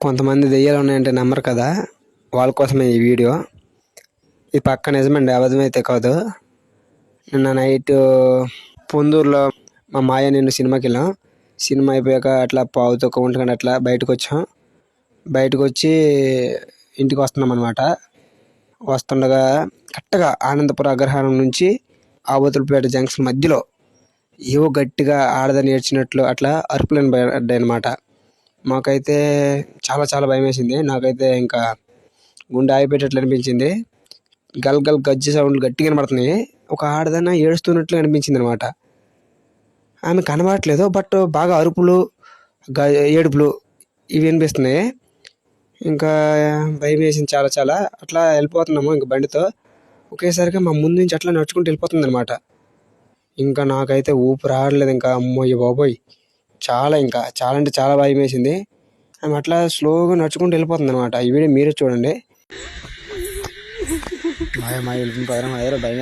కొంతమంది దెయ్యాలు ఉన్నాయంటే నమ్మరు కదా వాళ్ళ కోసమే ఈ వీడియో. ఈ పక్క నిజమండి అబద్ధమైతే కాదు. నిన్న నైట్ పొందూరులో మా మాయ నేను సినిమాకి వెళ్ళాం. సినిమా అయిపోయాక అట్లా పావుతో ఒంటి అట్లా బయటకు వచ్చాం. బయటకు వచ్చి ఇంటికి వస్తున్నాం అనమాట వస్తుండగా కరెక్ట్గా ఆనందపుర అగ్రహారం నుంచి ఆబోతులపేట జంక్షన్ మధ్యలో ఏవో గట్టిగా ఆడదని ఏడ్చినట్లు అట్లా అరుపులను పడ్డాయి అనమాట మాకైతే చాలా చాలా భయం వేసింది నాకైతే ఇంకా గుండె ఆగిపోయేటట్లు అనిపించింది. గల్ గల్ గజ్జి సౌండ్లు గట్టిగా కనబడుతున్నాయి ఒక ఆడదన్న ఏడుస్తున్నట్లు అనిపించింది అనమాట ఆమె కనబడట్లేదు బట్ బాగా అరుపులు గ ఏడుపులు ఇవి వినిపిస్తున్నాయి. ఇంకా భయం వేసింది చాలా చాలా. అట్లా వెళ్ళిపోతున్నాము ఇంకా బండితో. ఒకేసారిగా మా ముందు నుంచి అట్లా నడుచుకుంటూ వెళ్ళిపోతుంది అనమాట ఇంకా నాకైతే ఊపిరి ఆడలేదు. ఇంకా అమ్మోయ్య బాబోయ్. చాలా ఇంకా చాలా అంటే చాలా భయం వేసింది ఆమె అట్లా స్లోగా నడుచుకుంటూ వెళ్ళిపోతుంది అనమాట ఈ వీడియో మీరే చూడండి. మాయ మాయ వెళ్ళిపోయిన పదరం అదే భయం